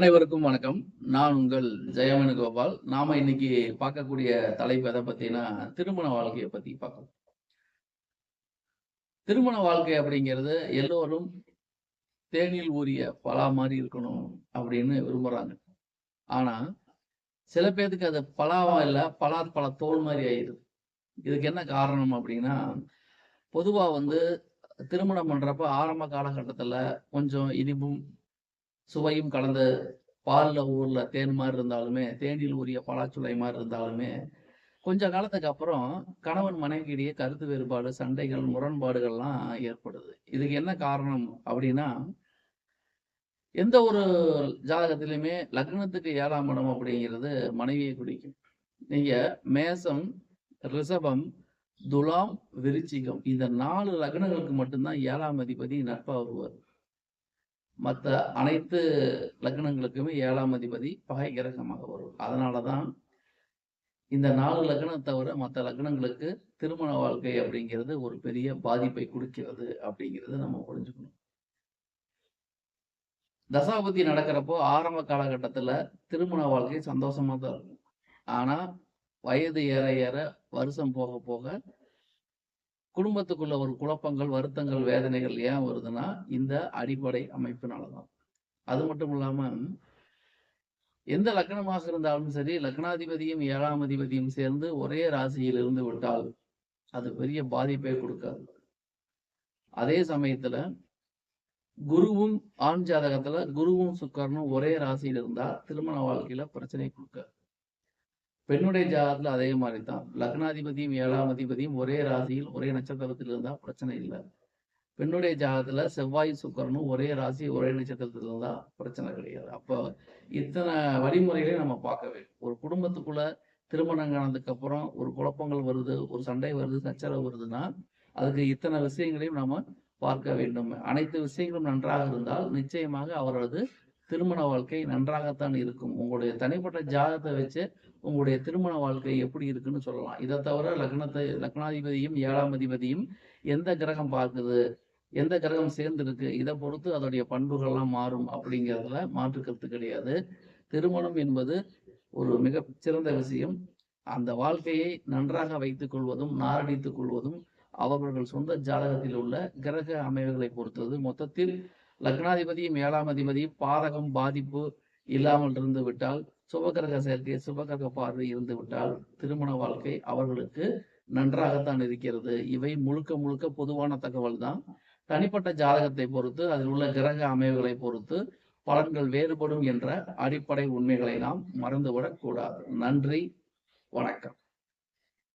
அனைவருக்கும் வணக்கம். நான் உங்கள் ஜெயமணி கோபால். நாம இன்னைக்கு பார்க்கக்கூடிய தலைப்பு எதை பத்தினா திருமண வாழ்க்கையை பத்தி பார்க்கலாம். திருமண வாழ்க்கை அப்படிங்கிறது எல்லோரும் தேனில் ஊறிய பலா மாதிரி இருக்கணும் அப்படின்னு விரும்புறாங்க. ஆனா சில பேர்த்துக்கு அது பலாவா இல்லை பலா பல தோல் மாதிரி ஆயிடுது. இதுக்கு என்ன காரணம் அப்படின்னா பொதுவா வந்து திருமணம் பண்றப்ப ஆரம்ப காலகட்டத்துல கொஞ்சம் இனிப்பும் சுவையும் கலந்த பாலில் ஊரில் தேன் மாதிரி இருந்தாலுமே தேனில் ஊறிய பலாச்சுளை மாதிரி இருந்தாலுமே கொஞ்ச காலத்துக்கு அப்புறம் கணவன் மனைவிக்கிடையே கருத்து வேறுபாடு சண்டைகள் முரண்பாடுகள்லாம் ஏற்படுது. இதுக்கு என்ன காரணம் அப்படின்னா எந்த ஒரு ஜாதகத்திலையுமே லக்னத்துக்கு ஏழாம் இடம் அப்படிங்கிறது மனைவியை குறிக்கும். நீங்க மேசம் ரிஷபம் துலாம் விருச்சிகம் இந்த நாலு லக்னங்களுக்கு மட்டும்தான் ஏழாம் அதிபதி நட்பா வருவார். மற்ற அனைத்து லக்னங்களுக்குமே ஏழாம் அதிபதி பகை கிரகமாக வரும் அதனாலதான் இந்த நாலு லக்னம் தவிர மற்ற லக்னங்களுக்கு திருமண வாழ்க்கை அப்படிங்கிறது ஒரு பெரிய பாதிப்பை கொடுக்கிறது அப்படிங்கிறது நம்ம புரிஞ்சுக்கணும். தசாபதி நடக்கிறப்போ ஆரம்ப காலகட்டத்துல திருமண வாழ்க்கை சந்தோஷமா தான் இருக்கும். ஆனால் வயது ஏற ஏற வருஷம் போக போக குடும்பத்துக்குள்ள ஒரு குழப்பங்கள் வருத்தங்கள் வேதனைகள் ஏன் வருதுன்னா இந்த அடிப்படை அமைப்பினாலதான். அது மட்டும் இல்லாம எந்த லக்னமாக இருந்தாலும் சரி லக்னாதிபதியும் ஏழாம் அதிபதியும் சேர்ந்து ஒரே ராசியில் இருந்து விட்டால் அது பெரிய பாதிப்பை கொடுக்காது. அதே சமயத்துல குருவும் ஆண் ஜாதகத்துல குருவும் சுக்கரனும் ஒரே ராசியில் இருந்தா திருமண வாழ்க்கையில பிரச்சனை கொடுக்காது. பெண்ணுடைய ஜாதகத்துல அதே மாதிரி தான் லக்னாதிபதியும் ஏழாம் அதிபதியும் ஒரே ராசியில் ஒரே நட்சத்திரத்தில் இருந்தா பிரச்சனை இல்லை. பெண்ணுடைய ஜாதகத்துல செவ்வாய் சுக்கரனும் ஒரே ராசி ஒரே நட்சத்திரத்தில் இருந்தா பிரச்சனை கிடையாது. அப்போ இத்தனை வழிமுறைகளையும் நம்ம பார்க்க வேண்டும். ஒரு குடும்பத்துக்குள்ள திருமணம் ஆனதுக்கு அப்புறம் ஒரு குழப்பங்கள் வருது ஒரு சண்டை வருது சச்சரவு வருதுன்னா அதுக்கு இத்தனை விஷயங்களையும் நாம பார்க்க வேண்டும். அனைத்து விஷயங்களும் நன்றாக இருந்தால் நிச்சயமாக அவரது திருமண வாழ்க்கை நன்றாகத்தான் இருக்கும். உங்களுடைய தனிப்பட்ட ஜாதகத்தை வச்சு உங்களுடைய திருமண வாழ்க்கை எப்படி இருக்குன்னு சொல்லலாம். இதை தவிர லக்னத்தை லக்னாதிபதியும் ஏழாம் அதிபதியும் எந்த கிரகம் பார்க்குது எந்த கிரகம் சேர்ந்து இருக்கு இதை பொறுத்து அதோடைய பண்புகள்லாம் மாறும் அப்படிங்கிறதுல மாற்று கருத்து கிடையாது. திருமணம் என்பது ஒரு மிக சிறந்த விஷயம். அந்த வாழ்க்கையை நன்றாக வைத்துக் கொள்வதும் நாரடித்துக் கொள்வதும் அவர்கள் சொந்த ஜாதகத்தில் உள்ள கிரக அமைவுகளை பொறுத்தது. மொத்தத்தில் லக்னாதிபதியும் ஏழாம் அதிபதியும் பாதகம் பாதிப்பு இல்லாமல் இருந்து விட்டால் சுபகிரக சேர்க்கை சுபகிரக பார்வை இருந்து விட்டால் திருமண வாழ்க்கை அவர்களுக்கு நன்றாகத்தான் இருக்கிறது. இவை முழுக்க முழுக்க பொதுவான தகவல் தான். தனிப்பட்ட ஜாதகத்தை பொறுத்து அதில் உள்ள கிரக அமைவுகளை பொறுத்து பலன்கள் வேறுபடும் என்ற அடிப்படை உண்மைகளை நாம் மறந்துவிடக் கூடாது நன்றி வணக்கம்.